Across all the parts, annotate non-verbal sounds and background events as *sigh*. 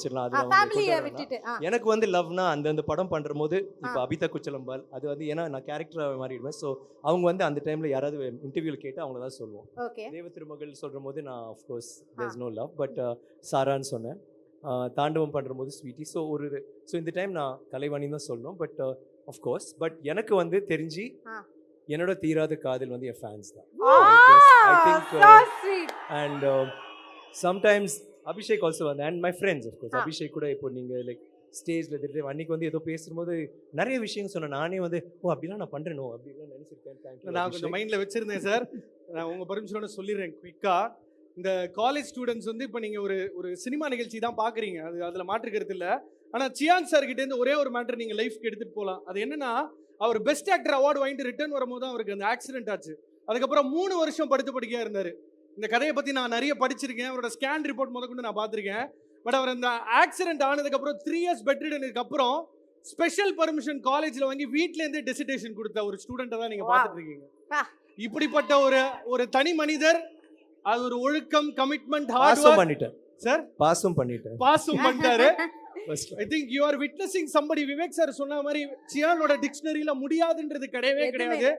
வச்சிடலாம் அது எனக்கு வந்து லவ்னா அந்தந்த படம் பண்ற போது இப்போ அபிதா குச்சலம்பால் அது வந்து ஏன்னா நான் கேரக்டர் மாறிடுவேன். ஸோ அவங்க வந்து அந்த டைம்ல யாராவது இன்டர்வியூல கேட்டு அவங்க தான் சொல்லுவோம். தேவ திருமகள் சொல்ற போது நான் of course there's no love but சாரான்னு சொன்னேன். தாண்டவம் பண்ற போது ஸ்வீட்டி ஸோ ஒரு ஸோ இந்த டைம் நான் கலைவாணி தான் சொல்லணும் பட் ஆஃப்கோர்ஸ் பட் எனக்கு வந்து தெரிஞ்சு. என்னோட தீராத காதல் வந்து என் ஃபேன்ஸ் தான். அண்ட் சம்டைம்ஸ் அபிஷேக் ஆல்சோ வந்து and my friends of course Abhishek கூட இப்போ நீங்கள் லைக் ஸ்டேஜில் திடீர்னு அன்னைக்கு வந்து ஏதோ பேசும்போது நிறைய விஷயம் சொன்னேன். நானே வந்து ஓ அப்படிலாம் நான் பண்ணுறேனோ அப்படிலாம் நினச்சிருக்கேன். நான் கொஞ்சம் மைண்ட்ல வச்சிருந்தேன் சார் நான் உங்க பர்மிஷனோட சொல்லிடுறேன் குயிக்கா இந்த காலேஜ் ஸ்டூடெண்ட்ஸ் வந்து இப்போ நீங்க ஒரு ஒரு சினிமா நிகழ்ச்சி தான் பாக்குறீங்க. அது அதுல மாற்றுக்கிறது இல்ல. ஆனா சியாங் சார் கிட்ட இருந்து ஒரே ஒரு மேட்டர் நீங்க லைஃப்க்கு எடுத்துட்டு போகலாம் அது என்னன்னா அவர் பெஸ்ட் ஆக்டர் அவார்டு வாங்கிட்டு ரிட்டர்ன் வரும்போது தான் அவருக்கு அந்த ஆக்சிடென்ட் ஆச்சு. அதுக்கப்புறம் மூணு வருஷம் படுத்து படுக்கையா இருந்தாரு. இந்த கதையை பத்தி நான் நிறைய படிச்சிருக்கேன். அவரோட ஸ்கேன் ரிப்போர்ட் முதற்கொண்டு நான் பார்த்திருக்கேன். பட் அவர் அந்த ஆக்சிடென்ட் ஆனதுக்கப்புறம் த்ரீ இயர்ஸ் பெட் ரிடனுக்கு அப்புறம் ஸ்பெஷல் பர்மிஷன் காலேஜ்ல வாங்கி வீட்ல இருந்தே டெசிடேஷன் கொடுத்த ஒரு ஸ்டூடெண்ட்டை தான் நீங்க Wow. பார்த்துட்டு இருக்கீங்க. இப்படிப்பட்ட ஒரு ஒரு தனி மனிதர் அது ஒரு ஒழுக்கம் கமிட்மெண்ட் ஹார்ட் பாஸும் பண்ணிட்டேன் சார் பாஸும் பண்ணிட்டேன் பாஸும் பண்ணிட்டாரு. I think you are witnessing somebody Vivek sir சொன்ன மாதிரி சியானோட டிக்ஷனரியில முடியாதுன்றது கிடையவே கிடையாது.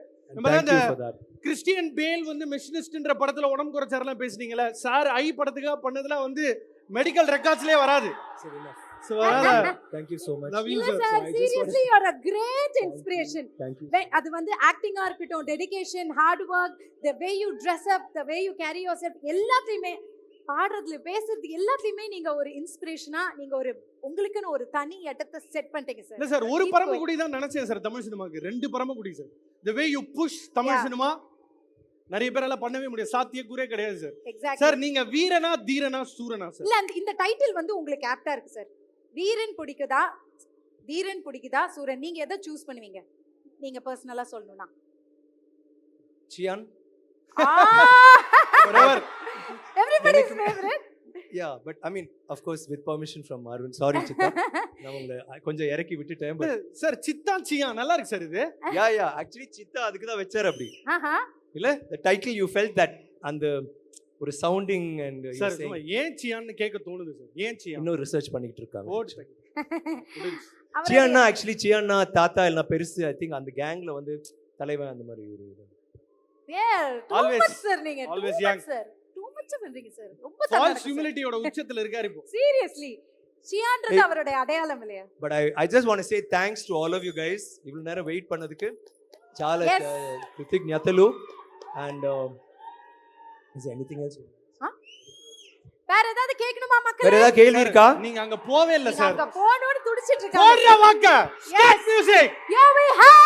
கிறிஸ்டியன் பேல் வந்து மெஷினிஸ்ட்ன்ற படத்துல உடம்பு குறைச்சாரெல்லாம் பேசுனீங்கல்ல? சார் ஐ படத்துக்காக பண்ணதுல வந்து மெடிக்கல் ரெக்கார்ட்ஸ்லயே வராது. ஸோ அதனால Thank you. So much. love you இல்ல sir. a great inspiration. Thank you. அது வந்து ஆக்டிங்கா இருக்கட்டும் dedication hard work the way you dress up the way you carry yourself எல்லாத்துலயுமே பாடுறதுல பேசுறது எல்லாத்துலயுமே நீங்க ஒரு இன்ஸ்பிரேஷனா நீங்க ஒரு உங்களுக்குன்னு ஒரு தனி இடத்தை செட் பண்ணிட்டீங்க இல்ல சார் சார் ஒரு பரமக்குடி தான் நினைச்சேன் சார் தமிழ் சினிமாக்கு ரெண்டு Paramakudi sir the way you push Tamil. Cinema நிறைய பேரால பண்ணவே முடியாது. சாத்தியக்கூறே கிடையாது சார் சார் நீங்க வீரனா தீரனா சூரனா சார் இல்ல இந்த டைட்டில் வந்து உங்களுக்கு ஆப்டா இருக்கு சார் வீரன் பிடிக்குதா வீரன் பிடிக்குதா சூரன்? நீங்க எதை சூஸ் பண்ணுவீங்க? நீங்க பர்சனலா சொல்லணும்னா. சியான். எனக்கு- favourite yeah but i mean of course with permission from arun. Sorry Siddha *laughs* நான் உங்களை கொஞ்சம் இறக்கி விட்டுட்டேன் but சார் சித்தான் சியா நல்லா இருக்கு சார் இது. Yeah yeah. Actually சித்தா அதுக்கு தான் வச்சார் அப்படி. இல்ல the title you felt that அந்த ஒரு சவுண்டிங் அண்ட் சார் ஏன் சியான்னு கேட்க தோணுது சார் ஏன் சியா இன்னும் ரிசர்ச் பண்ணிட்டு இருக்காங்க. சியான்னா ஆக்சுவலி சியான்னா தாத்தா இல்ல பெருசு ஐ திங்க் அந்த கேங்ல வந்து தலைவன் அந்த மாதிரி ஒரு much sir நீங்க. Always too young. much sir too much பண்றீங்க சார் ரொம்ப ஃபால்ஸ் ஹியூமிலிட்டியோட உச்சத்துல இருக்காரு இப்போ சீரியஸ்லி சியான்றது Hey. அவருடைய அடையாளம் இல்லையா but I I just want say thanks to all of you guys இவ்வளவு நேரம் வெயிட் பண்ணதுக்கு చాలా Yes. కృతజ్ఞతలు అండ్ இஸ் எனிதிங் எல்ஸ் வேற ஏதாவது கேட்கணுமா வேற மக்களே ஏதாவது கேள்வி இருக்கா நீங்க அங்க போவே இல்ல நீங்க சார் அங்க போனோட துடிச்சிட்டு போடுற இருக்காங்க வாக்க Yes. Music Yeah, we have